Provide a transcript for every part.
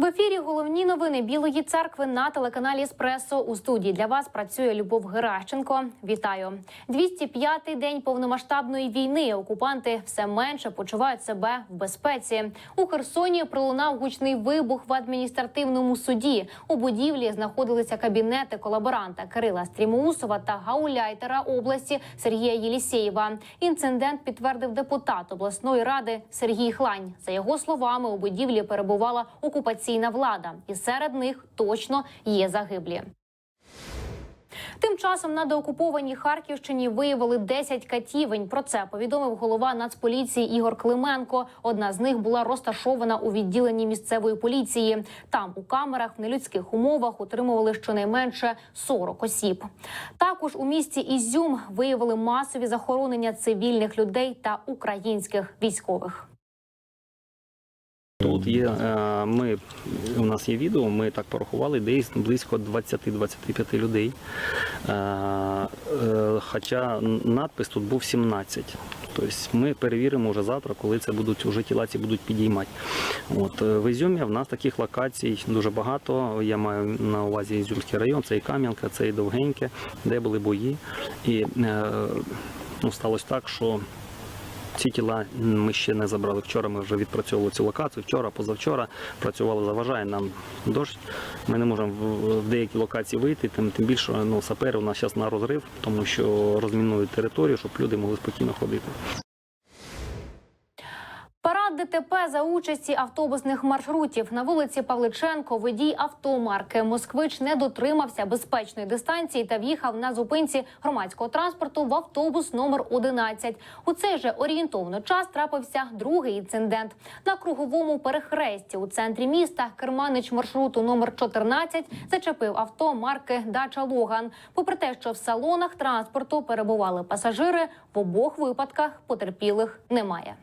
В ефірі головні новини Білої церкви на телеканалі Еспресо. У студії для вас працює Любов Геращенко. Вітаю 205-й день повномасштабної війни. Окупанти все менше почувають себе в безпеці. У Херсоні пролунав гучний вибух в адміністративному суді. У будівлі знаходилися кабінети колаборанта Кирила Стрімоусова та гауляйтера області Сергія Єлісєєва. Інцидент підтвердив депутат обласної ради Сергій Хлань. За його словами, у будівлі перебувала окупаційна влада, і серед них точно є загиблі. Тим часом на деокупованій Харківщині виявили 10 катівень. Про це повідомив голова Нацполіції Ігор Клименко. Одна з них була розташована у відділенні місцевої поліції. Там у камерах в нелюдських умовах утримували щонайменше 40 осіб. Також у місті Ізюм виявили масові захоронення цивільних людей та українських військових. Тут є е, ми у нас є відео. Ми так порахували, десь близько 20-25 людей. Е, е, Хоча надпис тут був 17. Тобто ми перевіримо вже завтра, коли це будуть уже тіла ці будуть підіймати. От в Ізюмі в нас таких локацій дуже багато. Я маю на увазі Ізюмський район, це і Кам'янка, це і Довгеньке, де були бої. І ну, сталося так, що ці тіла ми ще не забрали. Вчора ми вже відпрацьовували цю локацію. Вчора, позавчора працювали, заважає нам дощ. Ми не можемо в- деякі локації вийти, тим, тим більше ну, сапери у нас зараз на розрив, тому що розмінують територію, щоб люди могли спокійно ходити. ДТП за участі автобусних маршрутів на вулиці Павличенко. Водій автомарки Москвич не дотримався безпечної дистанції та в'їхав на зупинці громадського транспорту в автобус номер 11. У цей же орієнтовно час трапився другий інцидент на круговому перехресті у центрі міста. Керманич маршруту номер 14 зачепив авто марки Дача Логан. Попри те, що в салонах транспорту перебували пасажири, в обох випадках потерпілих немає.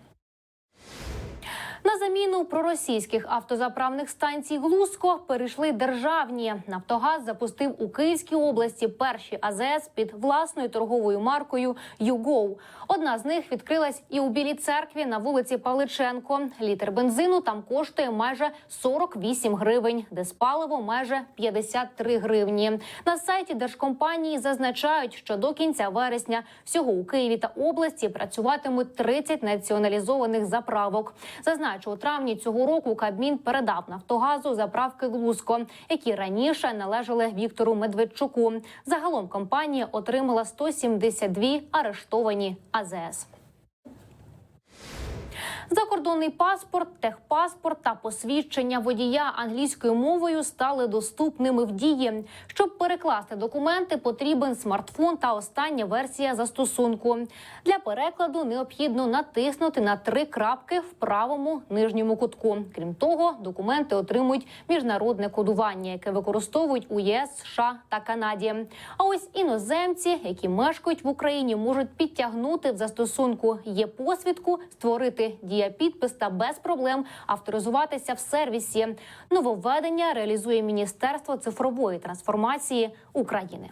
На заміну проросійських автозаправних станцій Глузко перейшли державні. Нафтогаз запустив у Київській області перші АЗС під власною торговою маркою «ЮГОУ». Одна з них відкрилась і у Білій церкві на вулиці Павличенко. Літр бензину там коштує майже 48 гривень, диспаливо майже 53 гривні. На сайті держкомпанії зазначають, що до кінця вересня всього у Києві та області працюватимуть 30 націоналізованих заправок. Зазначу, у травні цього року Кабмін передав Нафтогазу заправки Глузко, які раніше належали Віктору Медведчуку. Загалом компанія отримала 172 арештовані АЗС. Закордонний паспорт, техпаспорт та посвідчення водія англійською мовою стали доступними в дії. Щоб перекласти документи, потрібен смартфон та остання версія застосунку. Для перекладу необхідно натиснути на три крапки в правому нижньому кутку. Крім того, документи отримують міжнародне кодування, яке використовують у ЄС, США та Канаді. А ось іноземці, які мешкають в Україні, можуть підтягнути в застосунку є посвідку, створити дієпідпис та без проблем авторизуватися в сервісі. Нововведення реалізує Міністерство цифрової трансформації України.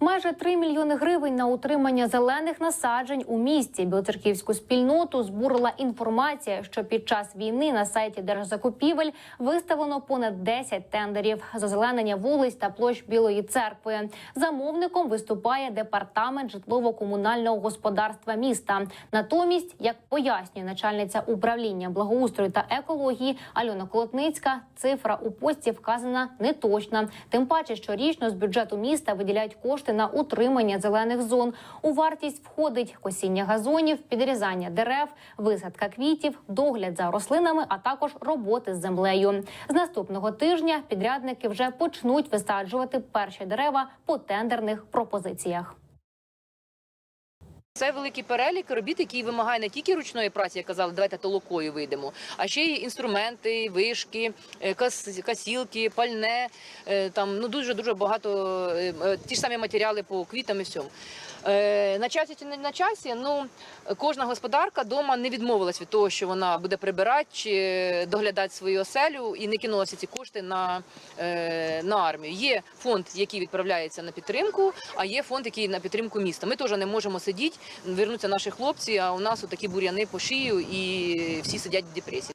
Майже 3 мільйони гривень на утримання зелених насаджень у місті. Білоцерківську спільноту збурила інформація, що під час війни на сайті держзакупівель виставлено понад 10 тендерів з озеленення вулиць та площ Білої церкви. Замовником виступає департамент житлово-комунального господарства міста. Натомість, як пояснює начальниця управління благоустрою та екології Альона Колотницька, цифра у пості вказана неточна. Тим паче, що річно з бюджету міста виділяють кошти на утримання зелених зон. У вартість входить косіння газонів, підрізання дерев, висадка квітів, догляд за рослинами, а також роботи з землею. З наступного тижня підрядники вже почнуть висаджувати перші дерева по тендерних пропозиціях. Це великий перелік робіт, який вимагає не тільки ручної праці, як казали, давайте толокою вийдемо, а ще й інструменти, вишки, е, кас- касілки, пальне. е, Там ну дуже дуже багато е, ті ж самі матеріали по квітам і всьому. На часі чи не на часі, ну кожна господарка вдома не відмовилась від того, що вона буде прибирати чи доглядати свою оселю і не кинулася ці кошти на, на армію. Є фонд, який відправляється на підтримку, а є фонд, який на підтримку міста. Ми теж не можемо сидіти, вернуться наші хлопці, а у нас такі бур'яни по шию і всі сидять в депресії.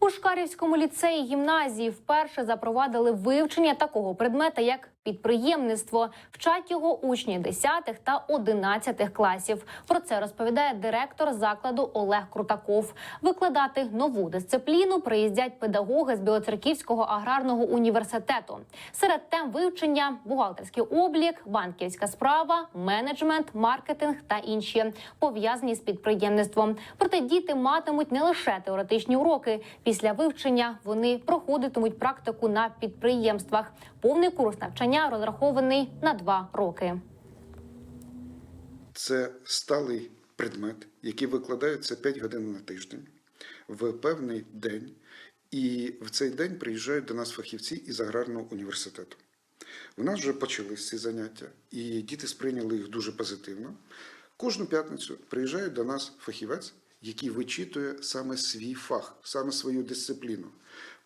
У Шкарівському ліцеї гімназії вперше запровадили вивчення такого предмета, як підприємництво. Вчать його учні 10 та 11 класів. Про це розповідає директор закладу Олег Крутаков. Викладати нову дисципліну приїздять педагоги з Білоцерківського аграрного університету. Серед тем вивчення бухгалтерський облік, банківська справа, менеджмент, маркетинг та інші пов'язані з підприємництвом. Проте діти матимуть не лише теоретичні уроки. Після вивчення вони проходитимуть практику на підприємствах. Повний курс навчання розрахований на два роки. Це сталий предмет, який викладається 5 годин на тиждень в певний день. І в цей день приїжджають до нас фахівці із аграрного університету. У нас вже почались ці заняття, і діти сприйняли їх дуже позитивно. Кожну п'ятницю приїжджає до нас фахівець, який вичитує саме свій фах, саме свою дисципліну.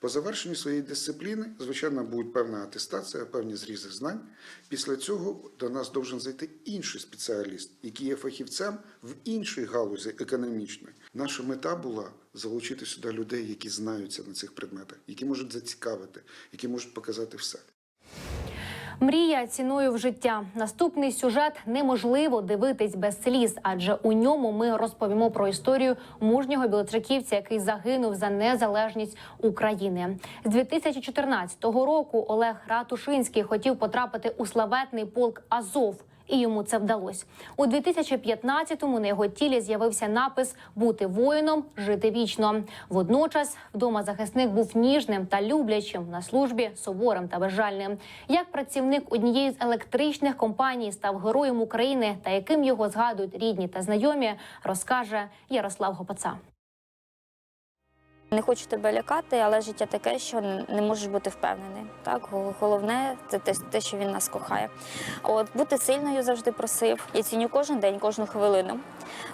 По завершенню своєї дисципліни, звичайно, буде певна атестація, певні зрізи знань. Після цього до нас должен зайти інший спеціаліст, який є фахівцем в іншій галузі економічної. Наша мета була залучити сюди людей, які знаються на цих предметах, які можуть зацікавити, які можуть показати все. Мрія ціною в життя. Наступний сюжет неможливо дивитись без сліз, адже у ньому ми розповімо про історію мужнього білоцерківця, який загинув за незалежність України. З 2014 року Олег Ратушинський хотів потрапити у славетний полк Азов. І йому це вдалося. У 2015-му на його тілі з'явився напис Бути воїном, жити вічно. Водночас вдома захисник був ніжним та люблячим на службі суворим та безжальним. Як працівник однієї з електричних компаній став героєм України та яким його згадують рідні та знайомі, розкаже Ярослав Гопаца. Не хочу тебе лякати, але життя таке, що не можеш бути впевнений. Так, головне це те, що він нас кохає. От бути сильною завжди просив. Я ціню кожен день, кожну хвилину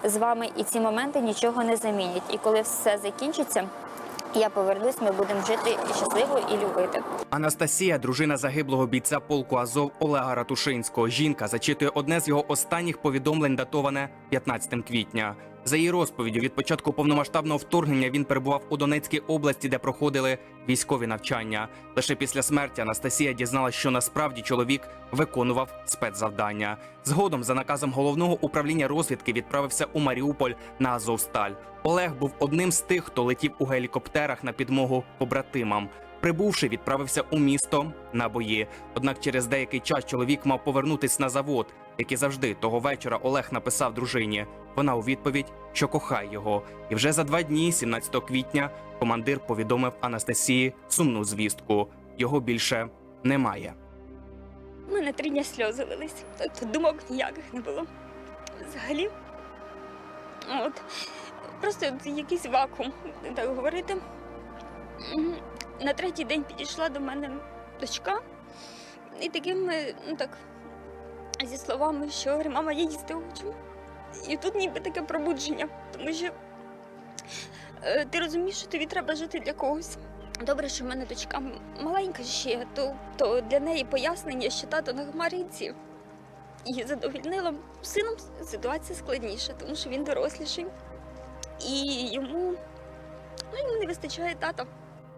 з вами, і ці моменти нічого не замінять. І коли все закінчиться, я повернусь, ми будемо жити щасливо і любити. Анастасія, дружина загиблого бійця полку Азов Олега Ратушинського. Жінка зачитує одне з його останніх повідомлень, датоване 15 квітня. За її розповіддю, від початку повномасштабного вторгнення він перебував у Донецькій області, де проходили військові навчання. Лише після смерті Анастасія дізналася, що насправді чоловік виконував спецзавдання. Згодом, за наказом головного управління розвідки, відправився у Маріуполь на Азовсталь. Олег був одним з тих, хто летів у гелікоптерах на підмогу побратимам. Прибувши, відправився у місто на бої. Однак через деякий час чоловік мав повернутись на завод, як і завжди того вечора Олег написав дружині. Вона у відповідь, що кохає його. І вже за два дні, 17 квітня, командир повідомив Анастасії сумну звістку. Його більше немає. У мене три дні сльози лились. Тобто думок ніяких не було. Взагалі. От. Просто якийсь вакуум, так говорити. На третій день підійшла до мене дочка і такими, ну так, зі словами, що мама, я їсти хочу. І тут ніби таке пробудження, тому що е, ти розумієш, що тобі треба жити для когось. Добре, що в мене дочка маленька ще, то, то для неї пояснення, що тато на хмаринці її задовільнило. Сином ситуація складніша, тому що він доросліший. І йому, ну, йому не вистачає тата.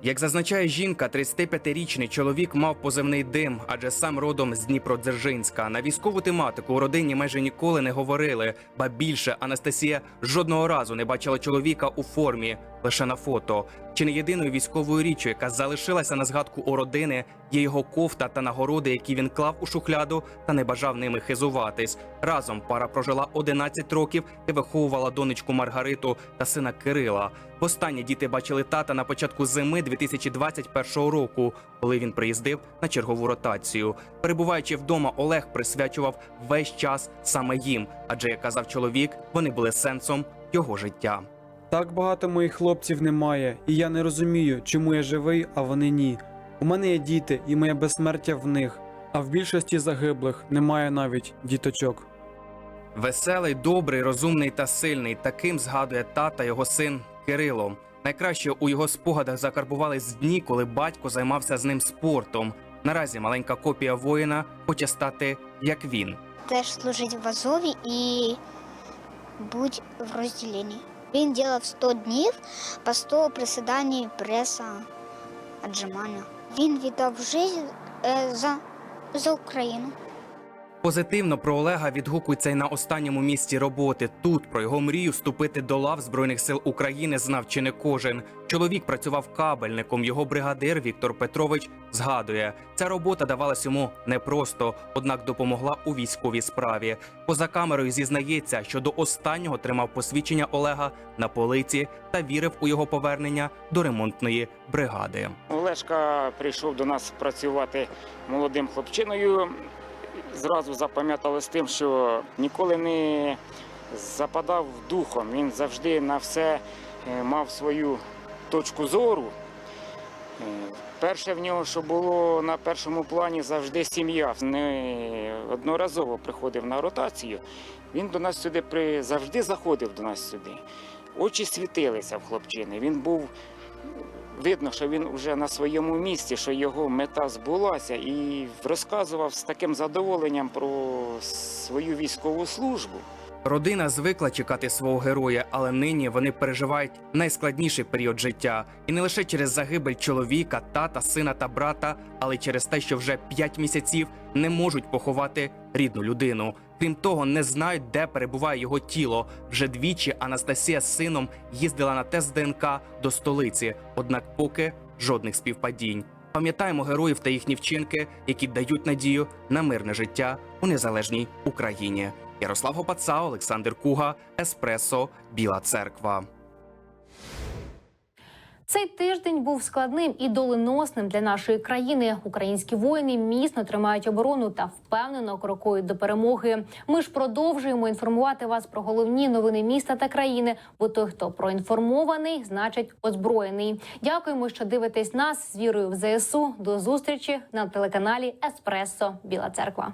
Як зазначає жінка, 35-річний чоловік мав позивний дим, адже сам родом з Дніпродзержинська. На військову тематику у родині майже ніколи не говорили. Ба більше Анастасія жодного разу не бачила чоловіка у формі, лише на фото. Чи не єдиною військовою річчю, яка залишилася на згадку у родини, є його кофта та нагороди, які він клав у шухляду та не бажав ними хизуватись. Разом пара прожила 11 років і виховувала донечку Маргариту та сина Кирила. Востаннє діти бачили тата на початку зими 2021 року, коли він приїздив на чергову ротацію. Перебуваючи вдома, Олег присвячував весь час саме їм, адже як казав чоловік, вони були сенсом його життя. Так багато моїх хлопців немає, і я не розумію, чому я живий, а вони ні. У мене є діти, і моє безсмертя в них, а в більшості загиблих немає навіть діточок. Веселий, добрий, розумний та сильний. Таким згадує тата його син Кирило. Найкраще у його спогадах закарбувались дні, коли батько займався з ним спортом. Наразі маленька копія воїна хоче стати як він. теж служить в Азові і будь в розділенні. Він робив 100 днів по 100 присідань, преса, віджимання. Він віддав життя е, за, за Україну. Позитивно про Олега відгукується й на останньому місці роботи. Тут про його мрію вступити до лав збройних сил України знав чи не кожен. Чоловік працював кабельником. Його бригадир Віктор Петрович згадує, ця робота давалась йому непросто, однак допомогла у військовій справі. Поза камерою зізнається, що до останнього тримав посвідчення Олега на полиці та вірив у його повернення до ремонтної бригади. Олешка прийшов до нас працювати молодим хлопчиною. Зразу запам'ятали з тим, що ніколи не западав духом. Він завжди на все е, мав свою точку зору. Е, Перше в нього, що було на першому плані, завжди сім'я. Не одноразово приходив на ротацію. Він до нас сюди при... завжди заходив до нас сюди. Очі світилися в хлопчини. Він був видно, що він вже на своєму місці, що його мета збулася, і розказував з таким задоволенням про свою військову службу. Родина звикла чекати свого героя, але нині вони переживають найскладніший період життя, і не лише через загибель чоловіка, тата, сина та брата, але й через те, що вже п'ять місяців не можуть поховати рідну людину. Крім того, не знають, де перебуває його тіло. Вже двічі Анастасія з сином їздила на тест ДНК до столиці, однак поки жодних співпадінь. Пам'ятаємо героїв та їхні вчинки, які дають надію на мирне життя у незалежній Україні. Ярослав Гопаца, Олександр Куга, Еспресо, Біла Церква. Цей тиждень був складним і доленосним для нашої країни. Українські воїни міцно тримають оборону та впевнено крокують до перемоги. Ми ж продовжуємо інформувати вас про головні новини міста та країни. Бо той, хто проінформований, значить озброєний. Дякуємо, що дивитесь нас з вірою в ЗСУ. До зустрічі на телеканалі Еспресо Біла Церква.